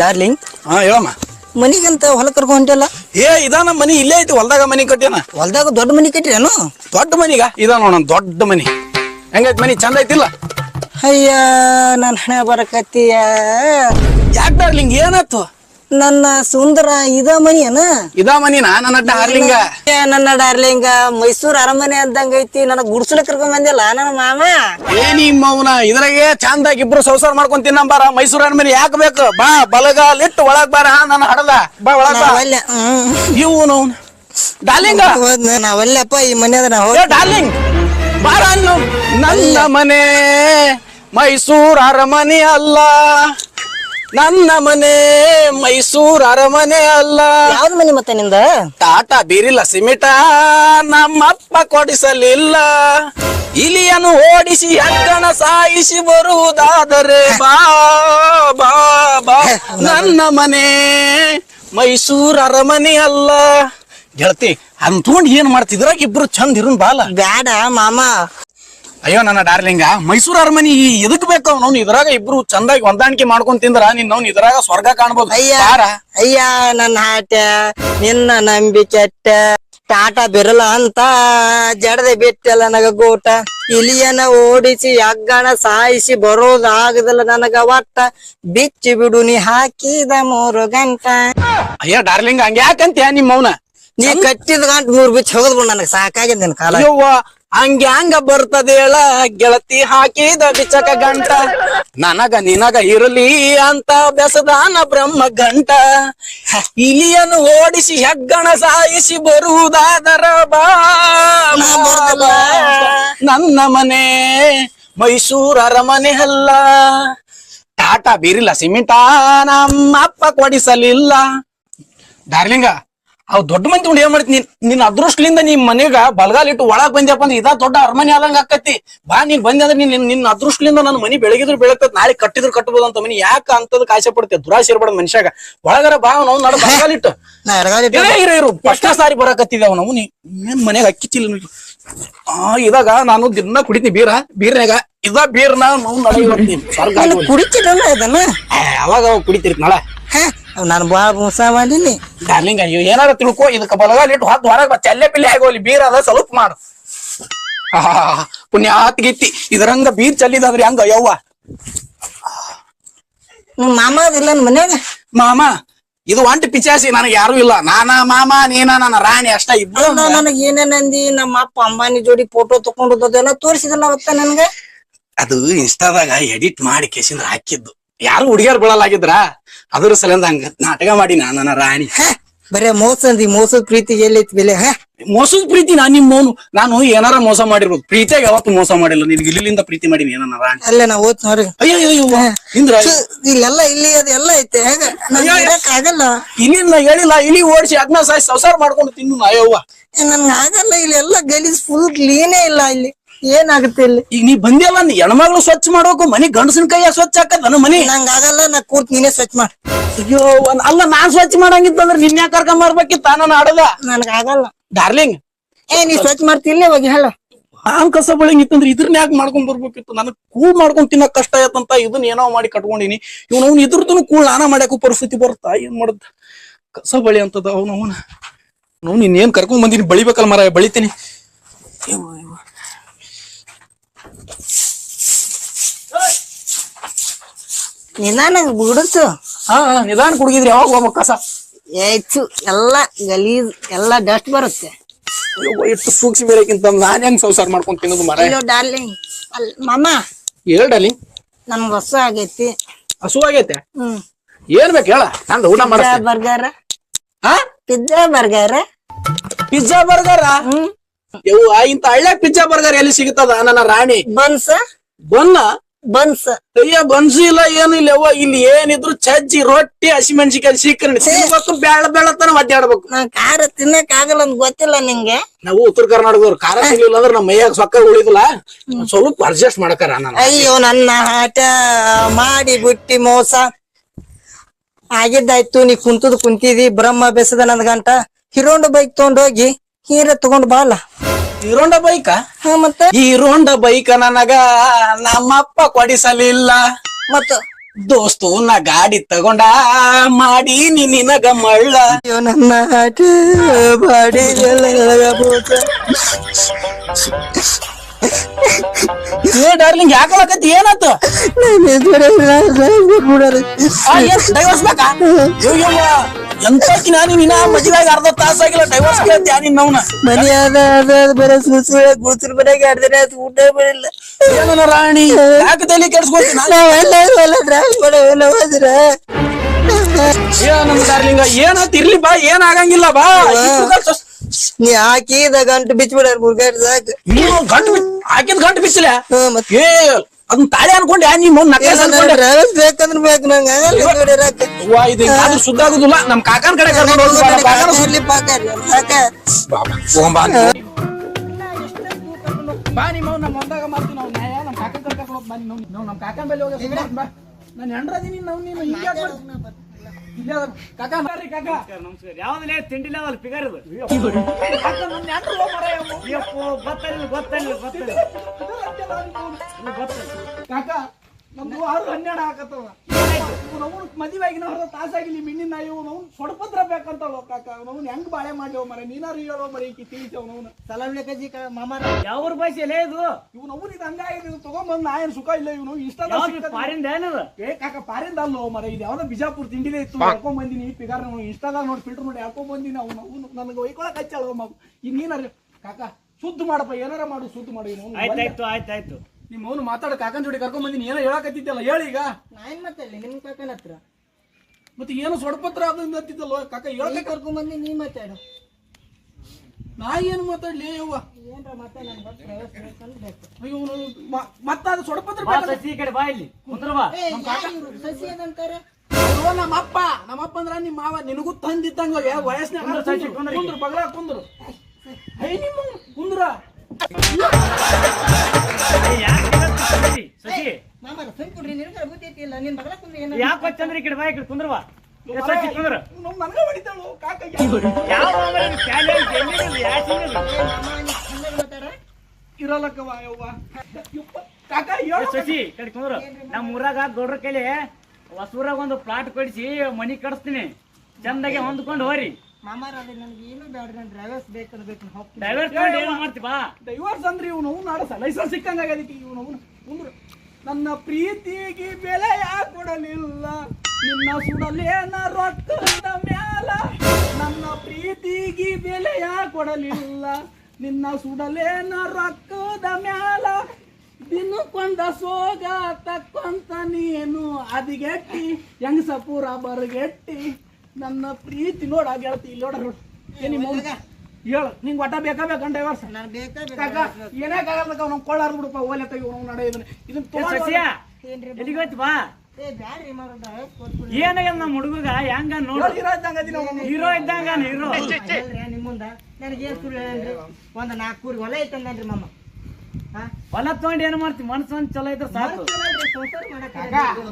Darling ಹಾ ಹೇಳಮ್ಮ. ಮನಿಗಂತ ಹೊಲ ಕರ್ಕೊಂಡ್ ಹೊಂಟಲ್ಲ ಏ ಇದ ನಮ್ಮ ಮನಿ ಇಲ್ಲೇ ಐತಿ ಹೊಲ್ದಾಗ ಮನಿ ಕಟ್ಟ್ಯಾನ ಹೊಲ್ದಾಗ ದೊಡ್ಡ ಮನಿ ಕಟ್ಟಿರೇನು? ದೊಡ್ಡ ಮನಿಗ? ಇದ ನೋಡ ದೊಡ್ಡ ಮನಿ. ಹೆಂಗೈತಿ ಮನಿ ಚಂದ ಐತಿಲ್ಲ? ಅಯ್ಯ ನನ್ನ ಹಣೆ ಬರಕತ್ತೀಯ? ಯಾಕೆ ಡಾರ್ಲಿಂಗ್ ಏನಾತು ನನ್ನ ಸುಂದರ ಇದ ಮನಿಯನ ಇದ ಮನಿನ ನನ್ನ ಡಾರ್ಲಿಂಗ ಏ, ನನ್ನ ಡಾರ್ಲಿಂಗ ಮೈಸೂರ್ ಅರಮನೆ ಅಂದಂಗ ಐತಿ. ನನಗ್ ಗುಡ್ಸಲ ಕರ್ಕೊಂಡ್ ಬಂದಿಲ್ಲ ನನ್ನ ಮಾಮ. ಏ ನಿಮ್ಮ ಮೌನ ಇದ್ರಾಗೆ ಚಂದಾಗಿ ಇಬ್ರು ಸಂಸಾರ ಮಾಡ್ಕೊಂಡ್ ತಿನ್ನಂಬಾರ ಮೈಸೂರು ಅರಮನೆ ಯಾಕೆ ಬೇಕು? ಬಾ ಬಲಗಾಲಿಟ್ಟು ಒಳಗ್ ಬಾರ ನನ್ನ ಹಡದ. ಬಾ ಒಳಗ್ ಬಾ. ನಾವಲ್ಲ ಹ್ಮ್. ಇವು ಡಾರ್ಲಿಂಗ. ಹೋದ್ ನಾವಲ್ಲಪ್ಪ ಈ ಮನೆ ಏ ಡಾರ್ಲಿಂಗ್. ಬಾರ ಅನ್ನು. ನನ್ನ ಮನೆ ಮೈಸೂರ್ ಅರಮನೆ ಅಲ್ಲ. ನನ್ನ ಮನೆ ಮೈಸೂರ್ ಅರಮನೆ ಅಲ್ಲ. ಯಾವ ಮನೆ ಮತ್ತೆ ನಿಂದ? ಟಾಟಾ ಬೀರಿಲ್ಲ ಸಿಮಿಟ. ನಮ್ಮಪ್ಪ ಕೊಡಿಸಲಿಲ್ಲ. ಇಲಿಯನ್ನು ಓಡಿಸಿ ಅಕ್ಕಣ ಸಾಯಿಸಿ ಬರುವುದಾದರೆ ಬಾ ಬಾ ಬಾ. ನನ್ನ ಮನೆ ಮೈಸೂರ್ ಅರಮನೆ ಅಲ್ಲ. ಗೆಳತಿ ಅಂತೂಂಡ್ ಏನ್ ಮಾಡ್ತಿದ್ರ? ಇಬ್ರು ಚಂದ ಇರುನ್ ಬಾಲ. ಬ್ಯಾಡ ಮಾಮ. ಅಯ್ಯೋ ನನ್ನ ಡಾರ್ಲಿಂಗ ಮೈಸೂರು ಅರಮನಿ ಎದಕ್ ಬೇಕು ಅವ್ನು ಇದ್ರಾಗ ಇಬ್ರು ಚಂದಾಗಿ ಹೊಂದಾಣಿಕೆ ಮಾಡ್ಕೊಂಡ್ ತಿಂದ್ರ ನಿನ್ ಅವ್ನು ಇದ್ರಾಗ ಸ್ವರ್ಗ ಕಾಣ್ಬೋದು. ಅಯ್ಯ. ಅಯ್ಯ ನನ್ನ ಹಾಟ ನಿನ್ನ ನಂಬಿ ಕೆಟ್ಟ ಟಾಟ ಬಿರಲ ಅಂತ ಜಡದೆ ಬಿಟ್ಟಲ್ಲ ನನಗ ಗೋಟ. ಇಲಿಯನ ಓಡಿಸಿ ಅಗ್ಗಣ ಸಾಯಿಸಿ ಬರೋದಾಗದಲ್ಲ ನನಗ ಒಟ್ಟ. ಬಿಚ್ಚಿ ಬಿಡು ನೀ ಹಾಕಿದ ಮೂರು ಗಂಟ. ಅಯ್ಯ ಡಾರ್ಲಿಂಗ್ ಹಂಗ್ಯಾಕಂತ್ಯ ನಿಮ್ಮ ಅವನ ನೀ ಕಟ್ಟಿದ ಗಂಟ ಮೂರ್ ಬಿಚ್ಚಿ ಹೋಗದ್ ಬಿಡು ನನಗ ಸಾಕಾಗಿದೆ ನಿನ್ ಕಾಲ. ಅಯ್ಯವ್ವ ಹಂಗೆ ಹಂಗ ಬರ್ತದೇಳ ಗೆಳತಿ ಹಾಕಿದ ಬಿಚಕ ಗಂಟ. ನನಗ ನಿನಗ ಇರಲಿ ಅಂತ ಬೆಸದಾನ ಬ್ರಹ್ಮ ಗಂಟ ಇಲಿಯನ್ನು ಓಡಿಸಿ ಹೆಗ್ಗಣ ಸಾಯಿಸಿ ಬರುವುದಾದರ ಬಾ. ನನ್ನ ಮನೆ ಮೈಸೂರ ಅರಮನೆ ಅಲ್ಲ. ಟಾಟಾ ಬೀರಿಲ್ಲ ಸಿಮೆಂಟ ನಮ್ಮ ಅಪ್ಪ ಕೊಡಿಸಲಿಲ್ಲ. ಡಾರ್ಲಿಂಗ ಅವ್ ದೊಡ್ಡ ಮಂದಿ ಉಂಡು ಏನ್ ಮಾಡ್ತೀನಿ ನಿನ್? ಅದೃಷ್ಟಲಿಂದ ನಿಮ್ ಮನೆಗ ಬಲಗಾಲಿಟ್ಟು ಒಳಗ್ ಬಂದ್ಯಪ್ಪ ಅಂದ್ರೆ ಇದ ದೊಡ್ಡ ಅರಮನೆ ಆದಂಗ ಆಕತಿ. ಬಾ ನೀನ್ ಬಂದೆ ಅಂದ್ರೆ ನಿನ್ ನಿನ್ ಅದೃಷ್ಟಲಿಂದ ನನ್ನ ಮನಿ ಬೆಳಗಿದ್ರು ಬೆಳಗ್ತದ ನಾಳೆ ಕಟ್ಟಿದ್ರು ಕಟ್ಟಬಹುದು ಅಂತ ಮನಿ. ಯಾಕ ಅಂತದ್ ಕಾಸೆ ಪಡ್ತೇವೆ ದುರಾಸೆ ಇರ್ಬಾರ್ದು ಮನುಷ್ಯಾಗ. ಒಳಗರ ಬಾ ನಾವು ನಡ ಬಲಗಾಲಿಟ್ಟು ಇಟ್ಟು. ಇರೋ ಫಸ್ಟ್ ಸಾರಿ ಬರಾಕತ್ತಿದ ಅವ್ ನಾವು ಏನ್ ಮನೆಗೆ ಅಕ್ಕಿ ಚೀಲ ಆ ಇದಾಗ ನಾನು ದಿನ ಕುಡಿತೀನಿ ಬೀರ ಬೀರ್ನಾಗ ಇದ ಬೀರ್ನ ನಾವು ನಾನು. ಇದನ್ನ. ಏ, ಅವಾಗ ಅವಾಗ ಕುಡಿತಿರ್ತ ನಾಳೆ. ನಾನು ಬಾಳ ಮೋಸ ಮಾಡೀನಿ. ಡಾರ್ಲಿಂಗ್ ಅಯ್ಯೋ ಏನಾರ ತಿಳ್ಕೊ ಇದಕ್ಕೆ ಬಲಗಾಲಿಟ್ಟು ಹೊತ್ತು ಹೊರಗೆ ಚಲ್ಲೆ ಪಿಲ್ಲೆ ಆಗೋಲಿ ಬೀರ್ ಅದ ಸ್ವಲ್ಪ ಮಾಡು. ಪುಣ್ಯ ಗೀತಿ. ಇದ್ರಂಗ ಬೀರ್ ಚಲ್ಲಿದಂದ್ರಿ ಹಂಗ ಯವ್ವ ನಿಮ್ ಮಾಮ ಅದಿಲ್ಲ ಮನ್ಯಾಗ? ಮಾಮ ಇದು ಒಂಟಿ ಪಿಚಾಸಿ ನನಗೆ ಯಾರು ಇಲ್ಲ. ನಾನ ಮಾಮ ನೀನ ನನ್ನ ರಾಣಿ ಅಷ್ಟ ಇಬ್ರು. ನನಗೆ ಏನೇನ್ ಅಂದಿ ನಮ್ಮ ಅಪ್ಪ ಅಂಬಾನಿ ಜೋಡಿ ಫೋಟೋ ತಕೊಂಡದೆಲ್ಲ ತೋರಿಸಿದಲ್ಲ ಅವತ್ತ ನನ್ಗ? ಅದು ಇನ್ಸ್ಟಾದಾಗ ಎಡಿಟ್ ಮಾಡಿ ಕೇಸಿಂದ್ರ ಹಾಕಿದ್ದು. ಯಾರು ಹುಡುಗಿಯರ್ ಬೀಳಲಾಗಿದ್ರ ಅದ್ರ ಸಲಿಂದ ಹಂಗ ನಾಟಕ ಮಾಡಿ ನನ್ನ ರಾಣಿ. ಹ, ಬರೇ ಮೋಸ ಅಂದಿ ಮೋಸದ ಪ್ರೀತಿ ಎಲ್ಲೈತಿ ಬೆಲೆ ಹ? ಮೋಸದ ಪ್ರೀತಿ ನಾ ನಿಮ್ಮ ಮೌನು. ನಾನು ಏನಾರ ಮೋಸ ಮಾಡಿರ್ಬೋದು. ಪ್ರೀತಿಯಾಗ ಯಾವತ್ತು ಮೋಸ ಮಾಡಿಲ್ಲ. ನಿನ್ಗೆ ಇಲ್ಲಿಂದ ಪ್ರೀತಿ ಮಾಡಿ ಏನ ರಾಣಿ. ಅಲ್ಲೇ ನಾ ಓದ್ ನೋಡ್ರಿ ಅಯ್ಯೋ ಅಯ್ಯೋ, ಇಂದ್ರ. ಇಲ್ಲೆಲ್ಲ ಇಲ್ಲಿ ಅದೆಲ್ಲ ಎಲ್ಲ ಐತೆ ಹೇಗ. ಆಗಲ್ಲ. ಇಲ್ಲಿಂದ ಹೇಳಿಲ್ಲ ಇಲಿ ಓಡಿಸಿ ಅದ್ನ ಸಾಯಿ ಸಂಸಾರ ಮಾಡ್ಕೊಂಡು ತಿನ್ನು ಅಯ್ಯವ್ವ ನನ್ಗೆ ಆಗಲ್ಲ ಇಲ್ಲಿ ಎಲ್ಲ ಗಲೀಜ್ ಫುಲ್ ಕ್ಲೀನೇ ಇಲ್ಲ ಇಲ್ಲಿ. ಏನಾಗುತ್ತೆ ಇಲ್ಲಿ? ಈಗ ನೀ ಬಂದಿಯಲ್ಲ ನೀ ಹೆಣ್ಮಗಳು ಸ್ವಚ್ಛ ಮಾಡೋಕು ಮನಿ ಗಂಡಸಿನ ಕೈಯ ಸ್ವಚ್ಛ ಹಾಕದ ನನ್ನ ಮನಿ. ಹಂಗಾಗಲ್ಲ ಆಗಲ್ಲ ನಾ ಕೂತ್ ನೀನೇ ಸ್ವಚ್ಛ ಮಾಡ. ಅಯ್ಯೋ ಒಂದ್- ಅಲ್ಲ ನಾನ್ ಸ್ವಚ್ಛ ಮಾಡಂಗಿತ್ತಂದ್ರೆ ನಿನ್ನ ಯಾಕೆ ಕರ್ಕೊಂಡ್ ಬರ್ಬೇಕಿತ್ತ? ನಾನು ಆಡದ? ನನಗಾಗಲ್ಲ ಆಗಲ್ಲ ಡಾರ್ಲಿಂಗ್ ಏ ನೀ ಸ್ವಚ್ಛ ಮಾಡ್ತಿಲ್ಲ ಹೋಗಿ ಹೇಳ. ನಾನ್ ಕಸ ಬೆಳಂಗಿತ್ತಂದ್ರೆ ಇದ್ರನ್ನ ಯಾಕೆ ಮಾಡ್ಕೊಂಡ್ ಬರ್ಬೇಕಿತ್ತು? ನನಗ್ ಕೂಳ್ ಮಾಡ್ಕೊಂಡ್ ತಿನ್ನಕ್ ಕಷ್ಟ ಆಯ್ತಂತ ಇದನ್ನ ಏನೋ ಮಾಡಿ ಕಟ್ಕೊಂಡಿನಿ. ಇವ್ನ ಅವ್ನ ಇದ್ರದ್ದು ಕೂಳ್ ನಾನ ಮಾಡ್ಯಾಕ ಪರಿಸ್ಥಿತಿ ಬರುತ್ತಾ ಏನ್ ಮಾಡದ್? ಕಸ ಬಳಿ ಅಂತದ ಅವ್ನ ಅವನ. ನೋವು ನೀನ್ ಏನ್ ಕರ್ಕೊಂಡ್ ಬಂದಿನಿ ಬಳಿಬೇಕಲ್ಲ ಮರ ಬಳಿತೀನಿ. ಯವ್ವ, ಯವ್ವ. ನಿಧಾನ ಗುಡಿಸು ಹಾ ನಿಧಾನ ಕುಡುಗಿದ್ರಿ ಯಾವಾಗ ಹೋಗ್ಬೇಕು ಕಸ? ಹೆಚ್ಚು ಎಲ್ಲ ಗಲೀಜ್ ಎಲ್ಲ ಡಸ್ಟ್ ಬರುತ್ತೆ. ಅಯ್ಯೋ, ಎಷ್ಟು ಸೂಕ್ಷ್ಮ ಬೇರೆಕ್ಕಿಂತ ನಾನ್ ಹೆಂಗ್ ಸಂಸಾರ ಮಾಡ್ಕೊಂಡ್ ತಿನ್ನೋದು ಮರ ಅಯ್ಯೋ ಡಾರ್ಲಿಂಗ್ ಅಲ್ ಮಾಮ. ಹೇಳ್ಡಲಿ ನಮ್ಗ್ ಹೊಸ ಆಗೈತಿ. ಹಸುವಾಗೈತೆ ಹ್ಮ್. ಏನ್ ಬೇಕು ಹೇಳ ನಂದು ಊಟ ಬರ್ಗಾರ ಬರ್ಗರ್ ಹಾ? ಪಿಜ್ಜಾ ಬರ್ಗರ್ ಪಿಜ್ಜಾ ಬರ್ಗರ ಹ್ಮ್. ಯವ್ವ ಇಂತ ಹಳ್ಳೆ ಪಿಜ್ಜಾ ಬರ್ಗರ್ ಎಲ್ಲಿ ಸಿಗುತ್ತದ ನನ್ನ ರಾಣಿ. ಬನ್ಸ್? ಬನ್ನ? ಬನ್ಸ್. ಅಯ್ಯ ಬನ್ಸು ಇಲ್ಲ ಏನು ಇಲ್ಲ ಯವ್ವ. ಇಲ್ಲಿ ಏನಿದ್ರು ಚಜ್ಜಿ ರೊಟ್ಟಿ ಹಸಿಮೆಣಸಿಕಾಯಿ ಸೀಕರಣೆ ತಿನ್ಬೇಕು ಬೇಳ ಬೇಳತನ ಒದ್ದಾಡ್ಬೇಕು ನಾ ಖಾರ ತಿನ್ನಕ್ ಆಗಲ್ಲ ಅಂತ ಗೊತ್ತಿಲ್ಲ ನಿಂಗೆ. ನಾವು ಉತ್ತರ ಕರ್ನಾಟಕದವ್ರು ಖಾರ ಸಿಗ್ಲಿಲ್ಲ ಅಂದ್ರೆ ನಮ್ಮ ಮೈಯಾಗ ಸೊಕ್ಕ ಉಳಿದಿಲ್ಲ. ಸ್ವಲ್ಪ ಅಡ್ಜಸ್ಟ್ ಮಾಡಕಾರ ನಾನು. ಅಯ್ಯೋ ನನ್ನ ಆಟ ಮಾಡಿ ಬಿಟ್ಟಿ ಮೋಸ. ಆಗಿದ್ದಾಯ್ತು ನೀ ಕುಂತದ್ ಕುಂತಿದಿ ಬ್ರಹ್ಮ ಬೆಸದ ನನ್ ಗಂಟ. ಹಿರೋಂಡ ಬೈಕ್ ತಗೊಂಡೋಗಿ ಹೀರ ತಗೊಂಡ್ ಬಾಲ ಹೀರೋಂಡ ಬೈಕ? ಹಾ ಮತ್ತೆ? ಹೀರೋಂಡ ಬೈಕ ನನಗ ನಮ್ಮಪ್ಪ ಕೊಡಿಸಲಿಲ್ಲ. ಮತ್ತ? ದೋಸ್ತು ನಾ ಗಾಡಿ ತಗೊಂಡ ಮಾಡಿ ನಿನಗ ಮಳ್ಳ. ಅಯ್ಯೋ ನನ್ನ ಆಟ ಬಾಡಿ ಏ ಡಾರ್ಲಿಂಗ್ ಯಾಕಲಕತ್ತಿ ಏನಾತು ನಾನು ಎಂತಕಿ ನಾನು ನಿನ್ನ ಮದುವೆಗೆ ಅರ್ಧ ತಾಸಾಗಿಲ್ಲ ಡೈವರ್ಸ್ ಕೇಳ್ತೀಯ ನಿನ್ನ ಅವನ? ಮನೆ ಅದ ಅದ ಅದ ಬರೋ ಸುಸುಳ ಗುಡ್ಸಿರ್ ಮನೆಗೆ ಅದು ಊಟ ಏನನ ರಾಣಿ ಯಾಕೆ ತಲೆ ಕೆಡ್ಸ್ಕೊತೀನಿ ನಾವೆಲ್ಲ ಎಲ್ಲ ಡ್ರಾಫ್ ಮಾಡೋವೆಲ್ಲ ಹೋದ್ರ. ನಮ್ಮ ಡಾರ್ಲಿಂಗ ಏನಾತ್ ಇರ್ಲಿ ಬಾ ಏನಾಗಂಗಿಲ್ಲ ಬಾ. ನೀ ಆಕಿದ ಗಂಟು ಬಿಚ್ಬಿಡಾರ ಮುರ್ಗಾಡ್ ಸಾಕು ನೀನು ಗಂಟು ಹಾಕಿದ್ ಗಂಟು ಬಿಚ್ಚಲ ಏ ಅದನ್ನ ತಾಳಿ ಅನ್ಕೊಂಡೆ ನೀನು ನಕಲೇಸ್ ಅನ್ಕೊಂಡೆ. ಬೇಕಂದ್ರ ಬೇಕು ನಂಗ ವಾ ಇದು ಸುದ್ದ ಆಗುದಿಲ್ಲ ನಮ್ ಕಾಕನ್ ಕಡೆ ಕರ್ಕೊಂಡು ಹೋಗಿ ಬಾ, ನಿಮ್ಮ ನಮ್ಮ ಮಾಡ್ತೀವಿ ನಾವು. ನ್ಯಾಯ ನಮ್ಮ ಕಾಕನ್ ಕಡೆ ಕರ್ಕೊಂಡು ಹೋಗಿ ಬಾ ನೀನು ನಮ್ಮ ಕಾಕನ್ ಹೋಗಿ ಬಾ. ನಾನು ಹೆಂಡ್ರದೀನಿ ನಾವು ನೀನು ಹಿಂಗೆ? ಇಲ್ಲೇ. ಕಾಕ ಕಾಕ. ನಮಸ್ಕಾರ ಯಾವ್ದಲೇ ತಿಂಡಿ ಲೆವೆಲ್ ಫಿಗರ್ ಅದು ಕಾಕ ನನ್ನ ಹೆಂಡ್ರು ಮಾರಾಯ ಗೊತ್ತಿಲ್ಲ ಗೊತ್ತಿಲ್ಲ ಗೊತ್ತಿಲ್ಲ. ಕಾಕ ನಮ್ದು ಆರು ಹನ್ನೆರಡು ಹಾಕತ್ತವ. ನಾವು ಮದುವೆಗಿನ ಹೊರ ತಾಸಾಗಿಲಿ ಮಿಣ್ಣಿನ ನಾಯಿ ನಾವು ಸೊಡಪತ್ರ ಬೇಕಂತವ ಕಾಕ ಅವನು ಹೆಂಗ್ ಬಾಳೆ ಮಾಡ್ಯವ ಮರ ನೀನಾರು ಹೇಳೋ ಮರ ಈಕಿ ತಿಳಿಸವ ನಾವು ಸಲಾಮ್ ಲೇಖಾಜಿ ಮಾಮಾರ. ಯಾವ ಭಾಷೆಲೇ ಇದು? ಇವ್ ನಾವು ಇದು ಹಂಗಾಗಿದೆ ಇದು ತಗೊಂಬಂದ್ ನಾ ಏನ್ ಸುಖ ಇಲ್ಲ ಇವನು ಇಷ್ಟ ಪಾರಿಂದ ಏನದ? ಏನದು ಏ ಕಾಕ ಪಾರಿಂದ ಅಲ್ಲೋ ಮರ ಇದು ಯಾವ್ದೋ ಬಿಜಾಪುರ ತಿಂಡಿಲೇ ಇತ್ತು ಹಾಕೊಂಡ್ ಬಂದಿನಿ ಪಿಗಾರ ನೋಡಿ ಇನ್ಸ್ಟಾದಾಗ ನೋಡಿ ಫಿಲ್ಟರ್ ನೋಡಿ ಹಾಕೊಂಡ್ ಬಂದಿನಿ ಅವ್ನು. ಅವ್ನು ನನಗೆ ಒಯ್ಕೊಳಕ್ ಹಚ್ಚಲ್ವ ಮಗು ಈಗ ನೀನಾರ ಕಾಕ ಸುದ್ದ ಮಾಡಪ್ಪ ಏನಾರ ಮಾಡು ಶುದ್ಧ ಮಾಡು ಇವ್ನು ಆಯ್ತಾಯ್ತು ಆಯ್ತಾಯ್ತು ನಿಮ್ಮ ಅವನು ಮಾತಾಡ ಕಾಕನ್ ಜೋಡಿ ಕರ್ಕೊಂಡ್ ಬಂದಿನಿ ಏನೋ ಹೇಳಕತ್ತಿದ್ದಲ್ಲ ಹೇಳಿ ಈಗ. ನಾ ಏನ್ ಮಾತಾಡ್ಲಿ ನಿಮ್ ಕಾಕನ ಹತ್ರ? ಮತ್ತೆ ಏನೋ ಸೊಡಪತ್ರ ಅದನ್ನ ಅಂತಿದ್ದಲ್ಲ ಕಾಕ ನೀ ಕರ್ಕೊಂಡ್ ಬಂದಿ ನೀ ಮಾತಾಡು. ನಾ ಏನು ಮಾತಾಡ್ಲಿ ಯವ್ವ? ಏನ್ರ ನನ್ ಅಯ್ಯೋ ಮತ್ತ ಅದು ಸೊಡಪತ್ರ ಸಸಿ ಈ ಕಡೆ ಬಾ ಇಲ್ಲಿ ಕುಂದ್ರ ಬಾ. ಸಸಿ ನಮ್ಮಪ್ಪ ನಮ್ಮಪ್ಪ ಅಂದ್ರ ನಿಮ್ಮ ಮಾವ ನಿನಗೂ ತಂದಿದ್ದಂಗ ವಯಸ್ಸಿನ ಕುಂದ್ರು ಸಸಿ, ಕುಂದ್ರು. ಕುಂದ್ರು ಬಗಲ ಕುಂದ್ರು. ಐ ನಿಮ್ಮ ಕುಂದ್ರ. ಸುಮ್ ಕೊಡ್ರಿ ನಿನಗೆ ಬುದ್ಧಿ ಐತಿಲ್ಲ ನಿನ್ ಬಗಲ ಕುಂದ್ರಿ ಏನ ಯಾಕೆ ಗೊತ್ತಂದ್ರೆ ಈ ಕಡೆ ಬಾ ಈ ಕಡೆ ಕುಂದ್ರ ಬಾ ಏ, ಸಸಿ ಕುಂದ್ರ ನಾವು ನನಗ ಹೊಡಿತಾಳು ಕಾಕ ಯಾವ ಮಾತಾಡ ಇರಲ್ಲಕ್ಕವ ಯವ್ವ. ಹೇಳು ಕಡೆ ಕುಂದ್ರ. ನಮ್ಮ ಊರಾಗ ಗೌಡ್ರ ಕೈಲಿ ಹೊಸೂರಾಗ ಒಂದು ಪ್ಲಾಟ್ ಕೊಡಿಸಿ ಮನಿ ಕಟ್ಸ್ತೀನಿ. ಚಂದಾಗೆ ಹೊಂದ್ಕೊಂಡು ಹೋರಿ. ಮಾಮಾರ ಅದೇ ನನಗೆ ಏನು ಬೇಡ ನನ್ ಡ್ರೈವರ್ಸ್ ಬೇಕಂದ್ರ ಬೇಕು ಹೋಗ್ತೀನಿ. ಡೈವರ್ಸ್ ತಗೊಂಡು ಏನು ಮಾಡ್ತಿ ಬಾ. ಡೈವರ್ಸ್ ಅಂದ್ರೆ ಇವನು ನಾಡ ಲೈಸೆನ್ಸ್ ಇವನು ಕುಂದ್ರು. ನನ್ನ ಪ್ರೀತಿಗೆ ಬೆಲೆ ಕೊಡಲಿಲ್ಲ ನಿನ್ನ ಸುಡಲೇನ ರೊಕ್ಕದ ಮ್ಯಾಲ. ನನ್ನ ಪ್ರೀತಿಗೆ ಬೆಲೆ ಕೊಡಲಿಲ್ಲ ನಿನ್ನ ಸುಡಲೇನ ರೊಕ್ಕದ ಮ್ಯಾಲ. ದಿನಕ್ಕೊಂದ ಸೋಗ ತಕ್ಕೊಂತ ನೀನು ಅದಿಗೆಟ್ಟಿ ಹೆಂಗಸ ಪೂರ ಬರಗೆಟ್ಟಿ. ನನ್ನ ಪ್ರೀತಿ ನೋಡ ಗೆಳತಿ ನೋಡ ನೋಡು. ಏನಿ ಮೌನ ಹೇಳು ನಿಂಗೆ ಒಟ್ಟ ಬೇಕಾ ಬೇಕಂಡ ಡೈವರ್ಸ್ ನಾನು ಬೇಕಾ ಕಾಕ ಏನೇ ಆಗಲ್ಲ ಅವ್ನು ಕೊಳ್ಳಾರ ಬಿಡಪ್ಪ ಓಲೆ ತೆಗಿ ಅವ್ನು ನಡೆ ಇದನ್ನ. ಬಾ. ಏನಾಗ್ಯದ ನಮ್ಮ ಹುಡುಗ ಹೆಂಗ ನೋಡು. ಹೀರೋ ಇದ್ದಂಗ. ಹೀರೋ ಇದ್ದಂಗ ಹೀರೋ ನನಗೆ ಏನ್ ಸುಳ್ಳು ಹೇಳನ್ರಿ ಒಂದ್ ನಾಲ್ಕು ಊರಿಗೆ ಹೊಲ ಐತಂದ್ರಿ ಮಮ್ಮ ಹೊಲ ತಗೊಂಡ್ ಏನ್ ಮಾಡ್ತಿ? ಮನ್ಸು ಒಂದ್ ಚಲೋ ಇದ್ರೆ ಸಾಕು.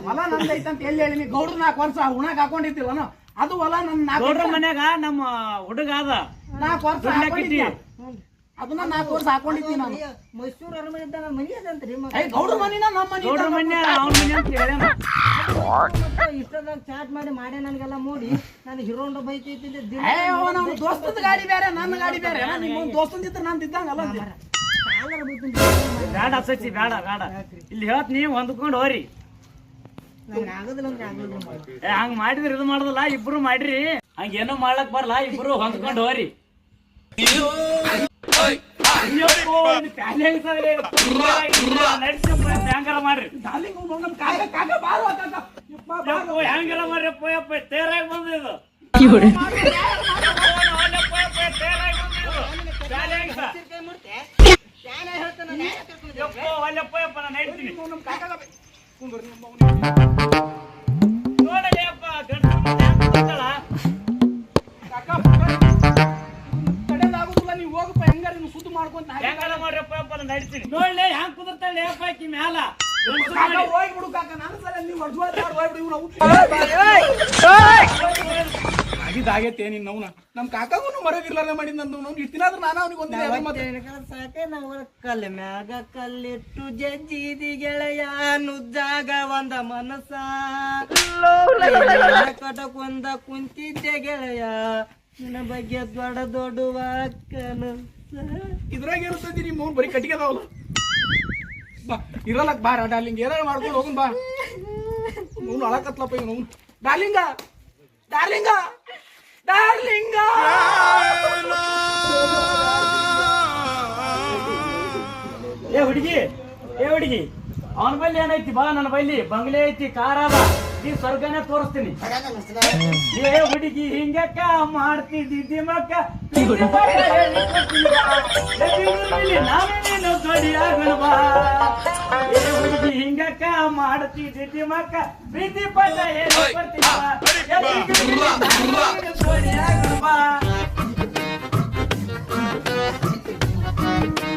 ಹೊಲ ನಂದೈತಂತ ಎಲ್ಲಿ ಹೇಳಿ ಗೌಡ್ರು ನಾಲ್ಕು ವರ್ಷ ಉಣಾಕ್ ಹಾಕೊಂಡಿರ್ತಿಲ್ಲ ಅದು ಹೊಲ ನನ್ನ ಗೌಡ್ರ ಮನ್ಯಾಗ ನಮ್ಮ ಹುಡುಗ ಅದ. ನಾಲ್ಕು ವರ್ಷ ಅದನ್ನ ನಾಲ್ಕು ವರ್ಷ ಹಾಕೊಂಡಿದ್ದೀನಿ ನಾನು. ಮೈಸೂರು ಅರಮನೆ ಇದ್ದಾಗ ಮನಿ ಅದಂತ್ರಿ ಮಗ. ಗೌಡ್ರ ಮನಿನ ನಮ್ಮ ಮನಿ ಗೌಡ್ರ ಮನ್ಯ ಅವ್ನ ಮನೆ ಅಂತ ಹೇಳ್ಯಾನ. ಮತ್ತೆ ಇಷ್ಟದಾಗ ಚಾಟ್ ಮಾಡಿ ಮಾಡೇ ನನಗೆಲ್ಲ ನೋಡಿ ನಾನು ಬೈಕ್ ಐತಿದ್ದೆ ದಿನ ಏ ಅವ ನಮ್ಮ ದೋಸ್ತದ ಗಾಡಿ ಬೇರೆ ನನ್ನ ಗಾಡಿ ಬೇರೆ. ನಿಮ್ಮ ದೋಸ್ತಂದ ಇದ್ರೆ ನಂದು ಇದ್ದಂಗಲ್ಲ ಅಂದೆ. ಸಚ್ಚಿ ಬೇಡ. ಇಲ್ಲಿ ಹೇಳತ್ ನೀವು ಹೊಂದ್ಕೊಂಡು ಹೋರಿ ನಂಗೆ ಆಗೋದಿಲ್ಲ ಅಂದ್ರೆ ಆಗೋದಿಲ್ಲ ಮಾಮ. ಏ, ಹಂಗ್ ಮಾಡಿದ್ರಿ ಇದು ಮಾಡುದಲ್ಲ ಇಬ್ರು ಮಾಡ್ರಿ. ಹಂಗ ಏನೋ ಮಾಡ್ಲಕ್ ಬರಲ್ಲ ಇಬ್ರು ಹೊಂದ್ಕೊಂಡು ಹೋರಿ ಅಯ್ಯಪ್ಪೋ, ಮಾಡ್ರಿ ಹ್ಯಾಂಗಾರ ಮಾಡ್ರಿ. ಡಾರ್ಲಿಂಗ್ ಬಂದ್ರಿ ಇದು ಕಾಕ ಕಾಕ ಬಾರೋ ಕಾಕ ಯಪ್ಪ ಬಾರೋ. ಯಪ್ಪೋ, ಹ್ಯಾಂಗಾರ ಮಾಡ್ರಿ ಅಪ್ಪ ಯಪ್ಪ ತೇರಾಗಿ ಬಂದಿದ್ದು ಕೈ ಮುಟ್ತೆ? ಯಾನ ಹೇಳ್ತಾನ ನಾನು ಯಾಕೆ ಕರ್ಕೊಂಡು ಯಪ್ಪೋ ಅಲ್ಲಪ್ಪ ಯಪ್ಪ ನಾನು ಹೇಳ್ತೀನಿ ಅವ್ನು ನಮ್ಮ ಕಾಕಾಗ ಬೇ- ಕುಂದ್ರು ನಿಮ್ಮ ಅವ್ನಿಗೆ. ನೋಡಲಿ ಅಪ್ಪ ಗಂಡ ಕೂತಾಳ ಕಾಕ ತಡೆದಾಗುದಿಲ್ಲ ನೀವು ಹೋಗಪ್ಪ ಹೆಂಗಾರ ನೀವು ಸುದ್ದು ಮಾಡ್ಕೊಂತ ಹಾಗೆ. ಹೆಂಗಾರ ಮಾಡ್ರಪ್ಪ ಯಪ್ಪ ನಾನು ನಡ್ತೀನಿ ನೋಡ್ಲಿ, ಹ್ಯಾಂಗ್ ಕುದುರ್ತಾಳೆ ಯಪ್ಪ ಆಕಿ ಮ್ಯಾಲ ಮಾಡಿ. ಹೋಗ್ಬಿಡು ಕಾಕ, ನಾನು ಸಲ ನೀವು ಹೊಡ್ಸ್ವಾದ ಹೋಗ್ಬಿಡು, ಇವ್ನ ಅವ್ನು. ಆಗಿದ್ದಾಗೈತೆ ನಿನ್ನ ಅವ್ನ. ನಮ್ಮ ಕಾಕಾಗೂ ಮರಗಿರ್ಲಾರ ಮಾಡಿದ್ ನಂದು ಅವ್ನು. ಇಷ್ಟ್ ದಿನ ಆದ್ರೂ ನಾನು ಅವನಿಗೆ ಒಂದಿನ ಮತ್ತೆ ಸಾಕೆ ನಾವು ಕಲ್ ಮ್ಯಾಗ ಕಲ್ಲಿಟ್ಟು ಜಜ್ಜಿದಿ ಗೆಳೆಯ ನುಜ್ಜಾಗ ಒಂದ ಮನಸ ಕಟಕೊಂದ ಕುಂತಿದ್ದೆ ಗೆಳೆಯ. ನಿನ್ನ ಬಗ್ಗೆ ದೊಡ್ಡ ದೊಡ್ಡ ಇದ್ರಾಗ ಇರ್ತೈತಿ ನಿಮ್ಮ ಅವ್ನು? ಬರೀ ಕಟ್ಟಿಗೆ ಅದಾವಲ್ಲ. ಬಾ ಇರಲ್ಲ ಬಾ ಡಾರ್ಲಿಂಗ್. ಏನಾರ ಮಾಡ್ಕೊಂಡು ಹೋಗುನ್ ಬಾ. ಅವ್ನು ಅಳಕತ್ಲಪ್ಪ ಇವ್ನು. ಡಾರ್ಲಿಂಗ ಡಾರ್ಲಿಂಗ. ಡಾರ್ಲಿಂಗ ಏ ಹುಡುಗಿ ಏ ಹುಡುಗಿ. ಅವನ ಬೈಲಿ ಏನೈತಿ ಬಾ, ನನ್ನ ಬೈಲಿ ಬಂಗ್ಲೆ ಐತಿ ಕಾರ ಅದ ಈ ಸ್ವರ್ಗನೇ ತೋರಿಸ್ತೀನಿ. ಏ ಹುಡುಗಿ ಹಿಂಗಕ್ಕ ಮಾಡ್ತಿದ್ದಿ ಮಕ್ಕ ಪ್ರೀತಿ ಪಟ್ಟ ಹೇಳಿ ಕೊಡ್ತೀನಿ ಏ ಹುಡುಗಿ ಹಿಂಗಕ್ಕ ಮಾಡ್ತಿದ್ದಿ ಮಕ್ಕ ಪ್ರೀತಿ ಪಟ್ಟ ಏನು ಬರ್ತೀವ ಬಾ.